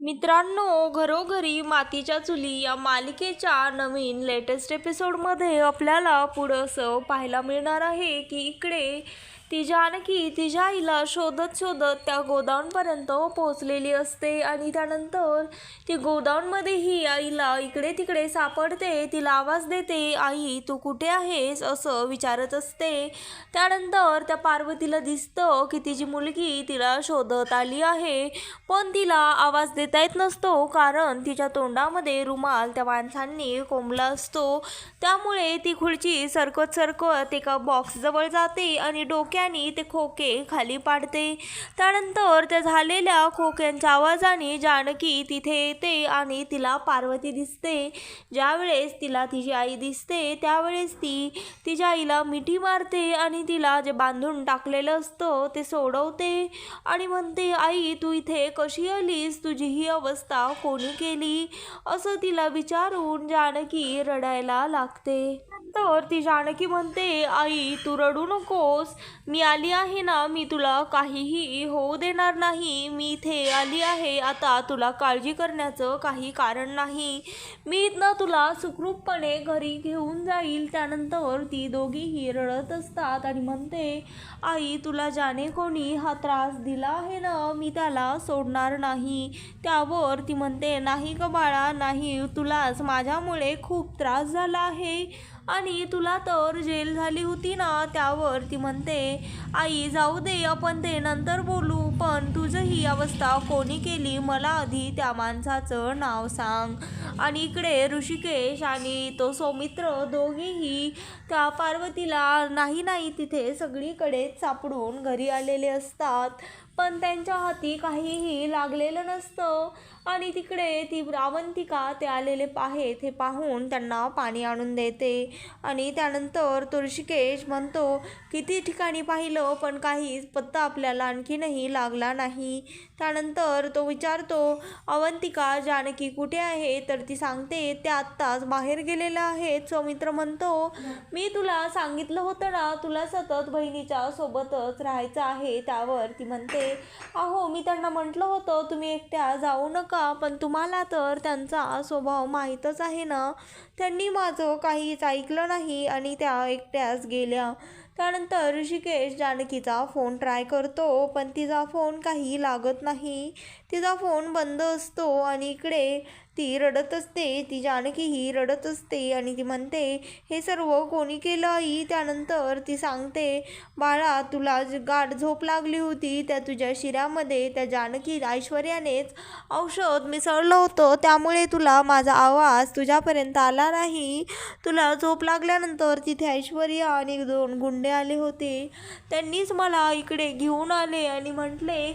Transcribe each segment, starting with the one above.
मित्रांनो घरोघरी मातीच्या चुली या मालिकेच्या नवीन लेटेस्ट एपिसोडमध्ये आपल्याला पुढं असं पाहायला मिळणार आहे की इकडे ती जानकी तिच्या आईला शोधत शोधत त्या गोदाऊनपर्यंत पोहोचलेली असते आणि त्यानंतर ती गोदाऊनमध्येही आईला इकडे तिकडे सापडते तिला आवाज देते आई तू कुठे आहेस? असं विचारत असते. त्यानंतर त्या पार्वतीला दिसतं की तिची मुलगी तिला शोधत आली आहे. पण तिला आवाज देता येत नसतो कारण तिच्या तोंडामध्ये रुमाल त्या माणसांनी कोंबला असतो. त्यामुळे ती खुर्ची सरकत सरकत एका बॉक्सजवळ जाते आणि डोक्याने ते खोके खाली पाडते. त्यानंतर त्या झालेल्या खोक्यांच्या आवाजाने जानकी तिथे येते आणि तिला पार्वती दिसते. ज्यावेळेस तिला तिची आई दिसते त्यावेळेस ती तिच्या आईला मिठी मारते आणि तिला जे बांधून टाकलेलं असतं ते सोडवते आणि म्हणते आई तू इथे कशी आलीस? तुझी ही अवस्था कोणी केली? असं तिला विचारून जानकी रडायला लागते. तर ती जानकी म्हणते आई तू रडू नकोस. मी आली आहे ना मी तुला काहीही होऊ देणार नाही. मी इथे आली आहे. आता तुला काळजी करण्याचं काही कारण नाही. मी इथनं तुला सुखरूपपणे घरी घेऊन जाईल. त्यानंतर ती दोघीही रडत असतात आणि म्हणते आई तुला जाणे कोणी हा त्रास दिला आहे ना मी त्याला सोडणार नाही. त्यावर ती म्हणते नाही ग बाळा नाही. तुलाच माझ्यामुळे खूप त्रास झाला आहे. आणि तुला तर जेल झाली होती ना त्यावर ती म्हणते आई जाऊ दे आपण ते नंतर बोलू. पण तुझं ही अवस्था कोणी केली? मला आधी त्या माणसाचं नाव सांग. आणि इकडे ऋषिकेश आणि तो सौमित्र दोघेही त्या पार्वतीला नाही नाही तिथे सगळीकडेच सापडून घरी आलेले असतात. पण त्यांच्या हाती काहीही लागलेलं नसतं. आणि तिकडे ती रावंतिका ते आलेले आहेत हे पाहून त्यांना पाणी आणून देते. आणि त्यानंतर तो ऋषिकेश म्हणतो किती ठिकाणी पाहिलं पण काहीच पत्ता आपल्याला आणखीनही लागला नाही. त्यानंतर तो विचारतो अवंतिका जानकी कुठे आहे? तर ती सांगते ते आत्ताच बाहेर गेलेलं आहेत. सौमित्र म्हणतो मी तुला सांगितलं होतं ना तुला सतत बहिणीच्या सोबतच राहायचं आहे त्यावर. ती म्हणते अहो मी त्यांना म्हटलं होतं तुम्ही एकट्या जाऊ नका पण तुम्हाला तर त्यांचा स्वभाव माहीतच आहे ना. त्यांनी माझं काहीच ऐकलं नाही आणि त्या एकट्याच गेल्या. त्यानंतर ऋषिकेश जानकीचा फोन ट्राय करतो पण तिचा फोन काही लागत नाही. तिचा फोन बंद असतो आणि इकडे ती रडत असते ती जानकीही रडत असते आणि ती म्हणते हे सर्व कोणी केलं आई? त्यानंतर ती सांगते बाळा तुला गाठ झोप लागली होती. त्या तुझ्या शिऱ्यामध्ये त्या जानकी ऐश्वर्यानेच औषध मिसळलं होतं. त्यामुळे तुला माझा आवाज तुझ्यापर्यंत आला नाही. तुला झोप लागल्यानंतर तिथे ऐश्वर्या आणि दोन गुंडे आले होते. त्यांनीच मला इकडे घेऊन आले आणि म्हटले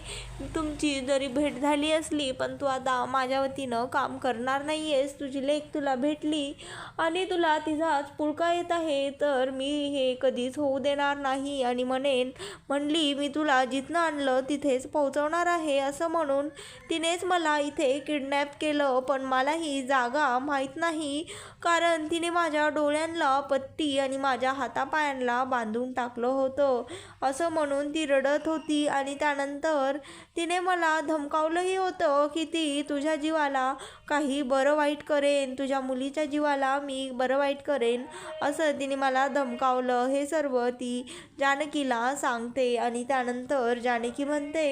तुमची जरी भेट झाली असली पण तू आता माझ्या वतीनं काम करणार नाही आहेस तुझी लेख तुला भेटली आणि तुला तिचाच पुळका येत आहे तर मी हे कधीच होऊ देणार नाही आणि म्हणेन म्हणली मी तुला जिथनं आणलं तिथेच पोहोचवणार आहे असं म्हणून तिनेच मला इथे किडनॅप केलं. पण मला ही जागा माहीत नाही कारण तिने माझ्या डोळ्यांना पट्टी आणि माझ्या हातापायांना बांधून टाकलं होतं असं म्हणून ती रडत होती आणि त्यानंतर तिने मला धमकावलंही होतं की ती तुझ्या जीवाला काही बरं वाईट करेन तुझ्या मुलीच्या जीवाला मी बरं वाईट करेन असं तिने मला धमकावलं. हे सर्व ती जानकीला सांगते आणि त्यानंतर जानकी म्हणते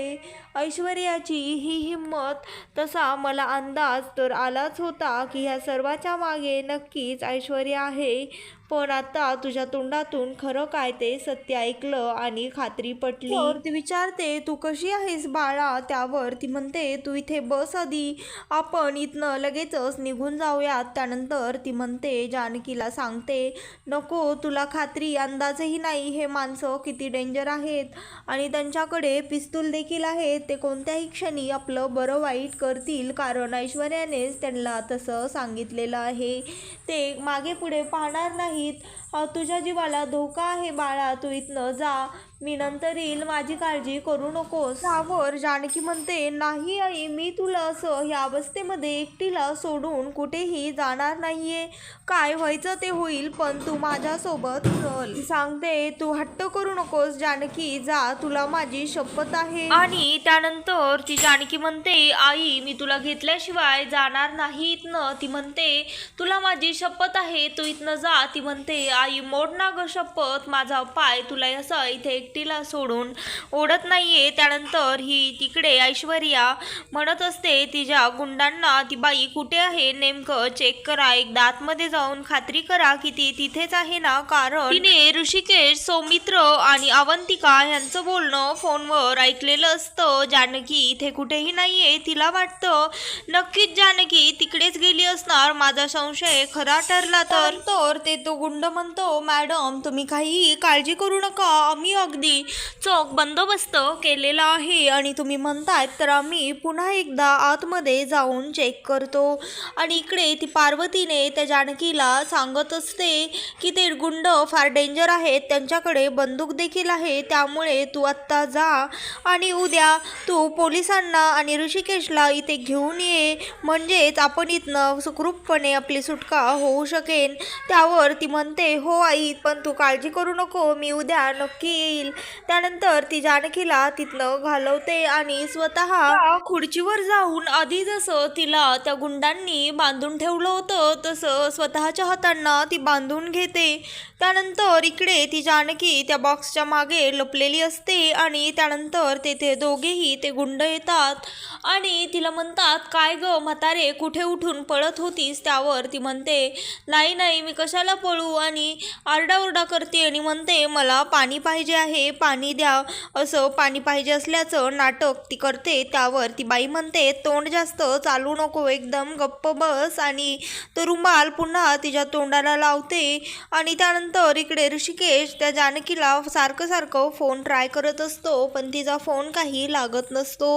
ऐश्वर्याची ही हिंमत तसा मला अंदाज तर आलाच होता की ह्या सर्वाच्या मागे नक्कीच ऐश्वर्या आहे. पण आता तुझ्या तोंडातून खरं काय ते सत्य ऐकलं आणि खात्री पटली. तर ती विचारते तू कशी आहेस बाळा? त्यावर ती म्हणते तू इथे बस आधी. आपण इथनं लगेचच निघून जाऊयात. त्यानंतर ती म्हणते जानकीला सांगते नको तुला खात्री अंदाजही नाही. हे माणसं किती डेंजर आहेत आणि त्यांच्याकडे पिस्तूल देखील आहेत. ते कोणत्याही क्षणी आपलं बरं वाईट करतील. कारण ऐश्वर्यानेच त्यांना तसं सांगितलेलं आहे. ते मागे पुढे पाहणार नाही नाहीत. अ, तुझ्या जीवाला धोका आहे बाळा. तू इथनं जा. मी नंतर येईल माझी काळजी करू नकोस. त्यावर जानकी म्हणते नाही आई मी तुला असं या अवस्थेमध्ये एकटीला सोडून कुठेही जाणार नाहीये. काय व्हायचं ते होईल पण तू माझ्यासोबत चल सांगते तू हट्ट करू नकोस जानकी जा तुला माझी शपथ आहे. आणि त्यानंतर ती जानकी म्हणते आई मी तुला घेतल्याशिवाय जाणार नाही इथनं. ती म्हणते तुला माझी शपथ आहे तू इथनं जा. ती म्हणते आई मोड ना ग शपथ माझा पाय तुला असं इथे एकटीला सोडून ओढत नाहीये. त्यानंतर ही तिकडे ऐश्वर्या म्हणत असते तिच्या गुंडांना ती बाई कुठे आहे? नेमकं चेक करा. एकदा आतमध्ये जाऊन खात्री करा की ती तिथेच आहे ना. कारण तिने ऋषिकेश सौमित्र आणि अवंतिका यांचं बोलणं फोनवर ऐकलेलं असतं. जानकी इथे कुठेही नाहीये. तिला वाटतं नक्कीच जानकी तिकडेच गेली असणार. माझा संशय खरा ठरला तर तर ते तो गुंड म्हणतो मॅडम तुम्ही काही काळजी करू नका. आम्ही अगदी चोख बंदोबस्त केलेला आहे आणि तुम्ही म्हणतायत तर आम्ही पुन्हा एकदा आतमध्ये जाऊन चेक करतो. आणि इकडे ती पार्वतीने त्या जानकीला सांगत असते की ते गुंड फार डेंजर आहेत त्यांच्याकडे बंदूक देखील आहे त्यामुळे तू आत्ता जा आणि उद्या तू पोलिसांना आणि ऋषिकेशला इथे घेऊन ये. म्हणजेच आपण इथनं सुखरूपपणे आपली सुटका होऊ शकेन. त्यावर ती म्हणते हो आई पण तू काळजी करू नको मी उद्या नक्की येईल त्यानंतर ती जानकीला तिथनं घालवते आणि स्वतः खुर्चीवर जाऊन आधी जसं तिला त्या गुंडांनी बांधून ठेवलं होतं तसं स्वतःच्या हातांना ती बांधून घेते. त्यानंतर इकडे ती जानकी त्या बॉक्सच्या मागे लपलेली असते आणि त्यानंतर तेथे दोघेही ते गुंड येतात. आणि तिला म्हणतात काय ग म्हातारे कुठे उठून पळत होतीस? त्यावर ती म्हणते नाही नाही मी कशाला पळू? आणि आरडाओरडा करते आणि म्हणते मला पाणी पाहिजे आहे. हे पाणी द्या. असं पाणी पाहिजे असल्याचं नाटक ती करते. त्यावर ती बाई म्हणते तोंड जास्त चालू नको एकदम गप्प बस. आणि तो रुमाल पुन्हा तिच्या तोंडाला लावते. आणि त्यानंतर इकडे ऋषिकेश त्या जानकीला सारखं सारखं फोन ट्राय करत असतो पण तिचा फोन काही लागत नसतो.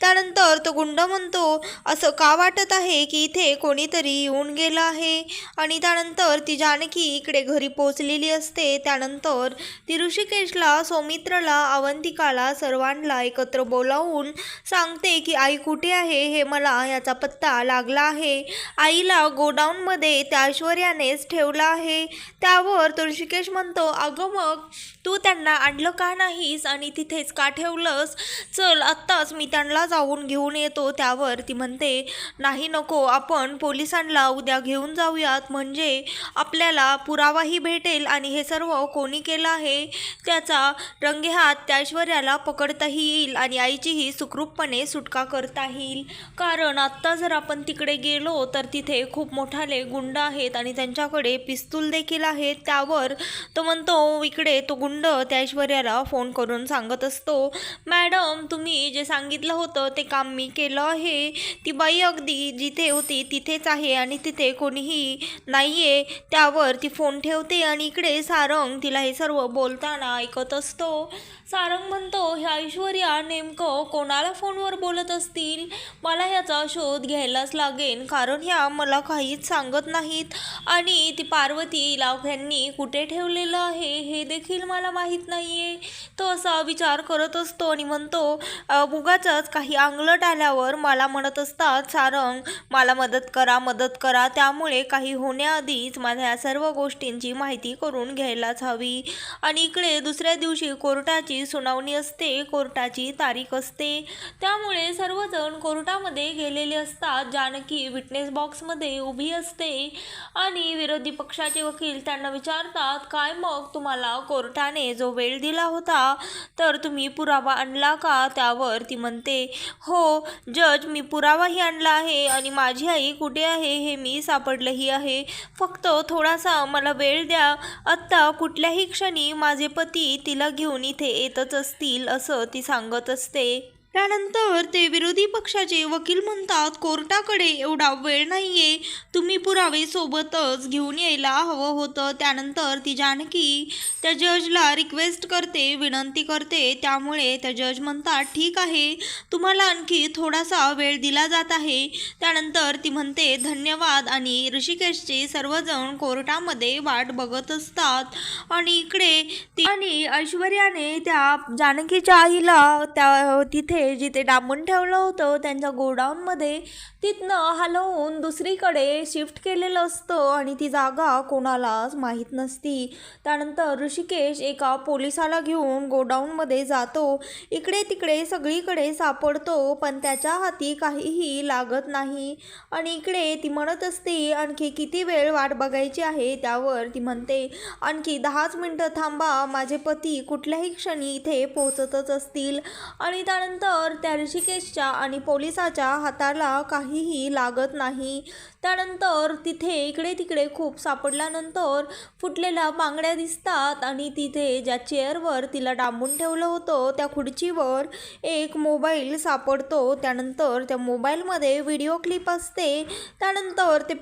त्यानंतर तो गुंड म्हणतो असं का वाटत आहे की इथे कोणीतरी येऊन गेलं आहे? आणि त्यानंतर ती जानकी इकडे घरी पोचलेली असते. त्यानंतर ती ऋषिकेशला सौमित्रला अवंतिकाला सर्वांना एकत्र बोलावून सांगते की आई कुठे आहे? हे मला याचा पत्ता लागला आहे. आईला गोडाऊनमध्ये त्या ऐश्वर्यानेच ठेवलं आहे. त्यावर तुळशिकेश ऋषिकेश म्हणतो अगं मग तू त्यांना आणलं का नाहीस? आणि तिथेच का ठेवलंस? चल आत्ताच मी त्यांना जाऊन घेऊन येतो. त्यावर ती म्हणते नाही नको आपण पोलिसांना उद्या घेऊन जाऊयात. म्हणजे आपल्याला पुरावाही भेटेल आणि हे सर्व कोणी केलं आहे? त्याचा रंगेहात त्या ऐश्वर्याला पकडताही येईल आणि आईचीही सुखरूपपणे सुटका करता येईल. कारण आत्ता जर आपण तिकडे गेलो तर तिथे खूप मोठाले गुंड आहेत आणि त्यांच्याकडे पिस्तूल देखील आहेत. त्यावर तो म्हणतो इकडे तो गुंड त्या ऐश्वर्याला फोन करून सांगत असतो. मॅडम तुम्ही जे सांगितलं होतं ते काम मी केलं आहे. ती बाई अगदी जिथे होती तिथेच आहे आणि तिथे कोणीही नाही आहे त्यावर ती फोन ठेवते आणि इकडे सारंग तिला हे सर्व बोलताना ऐकत असतो. सारंग म्हणतो ह्या ऐश्वर्या नेमकं कोणाला फोनवर बोलत असतील? मला ह्याचा शोध घ्यायलाच लागेल कारण ह्या मला काहीच सांगत नाहीत. आणि ती पार्वती यांनी कुठे ठेवलेलं आहे हे देखील मला माहीत नाही आहे तो असा विचार करत असतो आणि म्हणतो "अ, काही अंगलट आल्यावर मला म्हणत असतात सारंग मला मदत करा मदत करा. त्यामुळे काही होण्याआधीच माझ्या सर्व गोष्टींची माहिती करून घ्यायलाच हवी. आणि इकडे दुसऱ्या दिवशी कोर्टाची सुनावणी असते कोर्टाची तारीख असते. त्यामुळे सर्वजण कोर्टामध्ये गेलेले असतात. जानकी विटनेस बॉक्समध्ये उभी असते आणि विरोधी पक्षाचे वकील त्यांना विचारतात काय मग तुम्हाला कोर्टाने जो वेळ दिला होता तर तुम्ही पुरावा आणला का? त्यावर ती म्हणते हो जज मी पुरावाही आणला आहे आणि माझी आई कुठे आहे हे मी सापडलंही आहे. फक्त थोडासा मला वेळ द्या. आत्ता कुठल्याही क्षणी माझे पती तिला घेऊन इथे येतच असतील असं ती सांगत असते. त्यानंतर ते विरोधी पक्षाचे वकील म्हणतात कोर्टाकडे एवढा वेळ नाहीये. तुम्ही पुरावे सोबतच घेऊन यायला हवं होतं. त्यानंतर ती जानकी त्या जजला रिक्वेस्ट करते विनंती करते. त्यामुळे त्या जज म्हणतात ठीक आहे. तुम्हाला आणखी थोडासा वेळ दिला जात आहे. त्यानंतर ती म्हणते धन्यवाद. आणि ऋषिकेशचे सर्वजण कोर्टामध्ये वाट बघत असतात. आणि इकडे ती आणि ऐश्वर्याने त्या जानकीच्या आईला त्या तिथे जिथे डांबून ठेवलं होतं त्यांच्या गोडाऊनमध्ये तिथनं हलवून दुसरीकडे शिफ्ट केलेलं असतं आणि ती जागा कोणालाच माहीत नसती. त्यानंतर ऋषिकेश एका पोलिसाला घेऊन गोडाऊनमध्ये जातो. इकडे तिकडे सगळीकडे सापडतो पण त्याच्या हाती काहीही लागत नाही. आणि इकडे ती म्हणत असते आणखी किती वेळ वाट बघायची आहे? त्यावर ती म्हणते आणखी दहाच मिनटं थांबा माझे पती कुठल्याही क्षणी इथे पोहोचतच असतील. आणि त्यानंतर तर त्या ऋषिकेशच्या आणि पोलिसाच्या हाताला काहीही लागत नाही. त्यानंतर तिथे इकडे तिकडे खूप सापडल्यानंतर फुटलेल्या बांगड्या दिसतात आणि तिथे ज्या चेअरवर तिला डांबून ठेवलं होतं त्या खुर्चीवर एक मोबाईल सापडतो. त्यानंतर त्या मोबाईलमध्ये व्हिडिओ क्लिप असते. त्यानंतर ते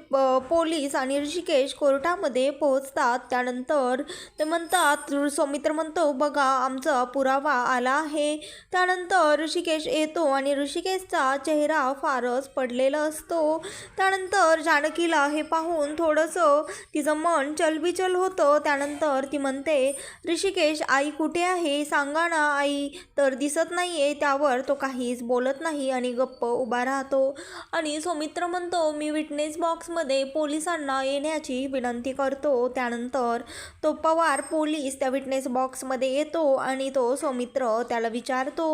पोलीस आणि ऋषिकेश कोर्टामध्ये पोहोचतात. त्यानंतर ते म्हणतात सौमित्र म्हणतो बघा आमचा पुरावा आला आहे. त्यानंतर ऋषिकेश येतो आणि ऋषिकेशचा चेहरा फारच पडलेला असतो. त्यानंतर जानकीला हे पाहून थोडंसं तिचं मन चलबिचल होतं. त्यानंतर ती म्हणते ऋषिकेश आई कुठे आहे? सांगा ना आई. तर दिसत नाही आहे त्यावर तो काहीच बोलत नाही आणि गप्प उभा राहतो. आणि सौमित्र म्हणतो मी विटनेस बॉक्समध्ये पोलिसांना येण्याची विनंती करतो. त्यानंतर तो पवार पोलीस त्या विटनेस बॉक्समध्ये येतो आणि तो सौमित्र त्याला विचारतो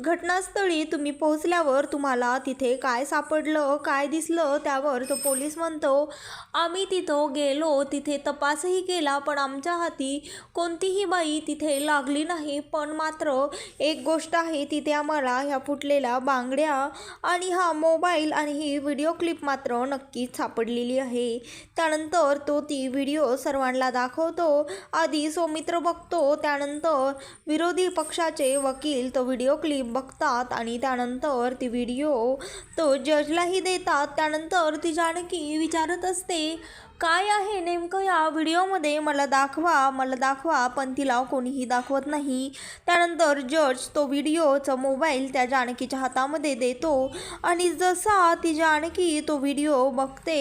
घटनास्थळी तुम्ही पोहोचल्यावर तुम्हाला तिथे काय सापडलं? काय दिसलं? त्यावर तो पोलीस म्हणतो आम्ही तिथं गेलो तिथे तपासही केला पण आमच्या हाती कोणतीही बाई तिथे लागली नाही. पण मात्र एक गोष्ट आहे तिथे आम्हाला ह्या फुटलेल्या बांगड्या आणि हा मोबाईल आणि ही व्हिडिओ क्लिप मात्र नक्कीच सापडलेली आहे. त्यानंतर तो ती व्हिडिओ सर्वांना दाखवतो. आधी सौमित्र बघतो त्यानंतर विरोधी पक्षाचे वकील तो व्हिडिओ क्लिप बघतात आणि त्यानंतर ती व्हिडिओ तो जजलाही देतात. त्यानंतर तिच्या जानकी विचारत असते काय आहे नेमकं या व्हिडिओमध्ये? मला दाखवा मला दाखवा. पण तिला कोणीही दाखवत नाही. त्यानंतर जज तो व्हिडिओचा मोबाईल त्या जानकीच्या हातामध्ये देतो आणि जसा ती जानकी तो व्हिडिओ बघते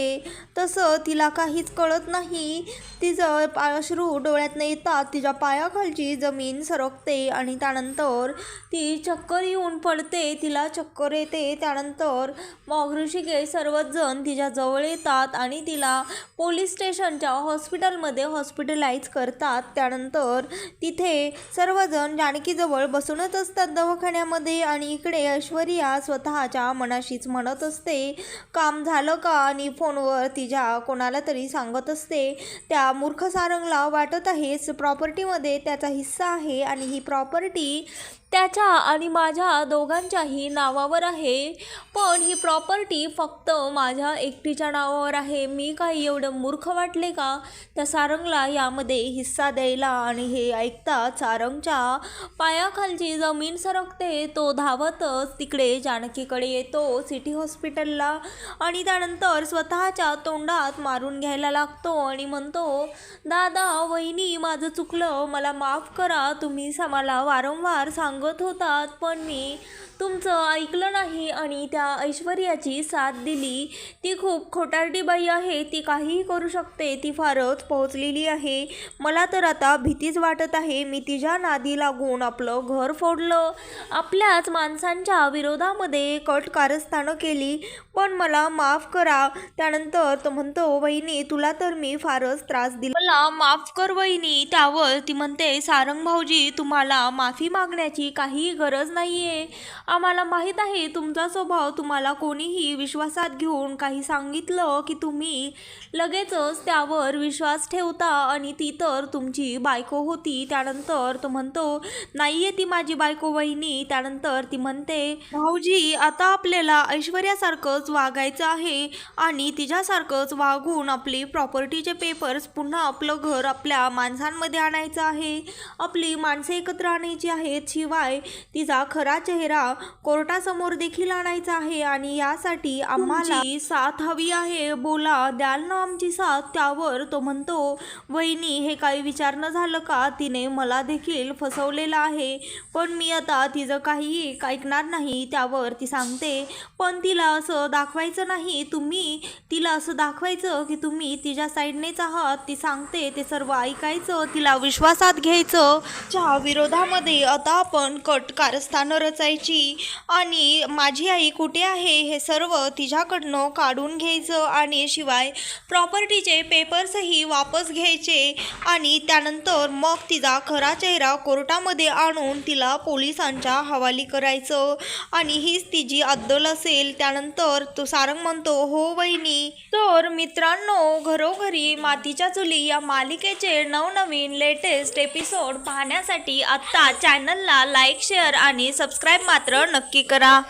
तसं तिला काहीच कळत नाही. तिचं अश्रू डोळ्यातनं येतात तिच्या पायाखालची जमीन सरकते आणि त्यानंतर ती चक्कर येऊन पडते तिला चक्कर येते. त्यानंतर मग ऋषिकेश सर्वच जण तिच्या जवळ येतात आणि तिला पोलीस स्टेशनच्या हॉस्पिटलमध्ये हॉस्पिटलाइज करतात त्यानंतर तिथे सर्वजण जानकीजवळ बसूनच असतात दवाखान्यामध्ये आणि इकडे ऐश्वर्या स्वतःच्या मनाशीच म्हणत असते काम झालं का? आणि फोनवर तिच्या कोणाला तरी सांगत असते. त्या मूर्ख सारंगला वाटत आहे प्रॉपर्टीमध्ये त्याचा हिस्सा आहे आणि ही प्रॉपर्टी त्याच्या आणि माझ्या दोघांच्याही नावावर आहे. पण ही प्रॉपर्टी फक्त माझ्या एकटीच्या नावावर आहे. मी काही एवढं मूर्ख वाटले का? त्या सारंगला यामध्ये हिस्सा द्यायला आणि हे ऐकता सारंगच्या पायाखालची जमीन सरकते. तो धावतच तिकडे जानकीकडे येतो सिटी हॉस्पिटलला आणि त्यानंतर स्वतःच्या तोंडात मारून घ्यायला लागतो आणि म्हणतो दादा वहिनी माझं चुकलं. मला माफ करा. तुम्ही स- मला वारंवार सांग सांगत होतात पण मी तुमचं ऐकलं नाही आणि त्या ऐश्वर्याची साथ दिली. ती खूप खोटारडी बाई आहे ती काहीही करू शकते ती फारच पोहोचलेली आहे. मला तर आता भीतीच वाटत आहे मी तिच्या नादी लागून आपलं घर फोडलं. आपल्याच माणसांच्या विरोधामध्ये कट कारस्थानं केली. पण मला माफ करा. त्यानंतर तो म्हणतो वहिनी तुला तर मी फारच त्रास दिला. मला माफ कर वहिनी. त्यावर ती म्हणते सारंग भाऊजी तुम्हाला माफी मागण्याची काही गरज नाहीये. आम्हाला माहीत आहे तुमचा स्वभाव तुम्हाला कोणीही विश्वासात घेऊन काही सांगितलं की तुम्ही लगेचच त्यावर विश्वास ठेवता आणि ती तर तुमची बायको होती. त्यानंतर तो म्हणतो नाहीये ती माझी बायको वहिनी. त्यानंतर ती म्हणते भाऊजी आता आपल्याला ऐश्वर्यासारखंच वागायचं आहे आणि तिच्यासारखंच वागून आपली प्रॉपर्टीचे पेपर्स पुन्हा आपलं घर आपल्या माणसांमध्ये आणायचं आहे. आपली माणसं एकत्र आणायची आहेत शिवाय तिचा खरा चेहरा कोर्टासमोर देखील आणायचं आहे आणि यासाठी आम्हाला साथ हवी आहे. बोला द्याल ना आमची साथ? त्यावर तो म्हणतो वहिनी हे काही विचारणं झालं का? तिने मला देखील फसवलेलं आहे. पण मी आता तिचं काही ऐकणार नाही त्यावर ती सांगते. पण तिला असं दाखवायचं नाही. तुम्ही तिला असं दाखवायचं की तुम्ही तिच्या साईडनेच आहात. ती सांगते ते सर्व ऐकायचं तिला विश्वासात घ्यायचं. च्या विरोधामध्ये आता आपण कट कारस्थानं रचायची. आणि माझी आई कुठे आहे हे सर्व तिच्याकडनं काढून घ्यायचं आणि शिवाय प्रॉपर्टीचे पेपर्सही वापस घ्यायचे आणि त्यानंतर मग तिचा खरा चेहरा कोर्टामध्ये आणून तिला पोलिसांच्या हवाली करायचं. आणि हीच तिची अद्दल असेल. त्यानंतर तो सारंग म्हणतो हो वहिनी. तर मित्रांनो घरोघरी मातीच्या चुली या मालिकेचे नवनवीन लेटेस्ट एपिसोड पाहण्यासाठी आत्ता चॅनलला लाईक शेअर आणि सबस्क्राईब मात्र नक्की करा.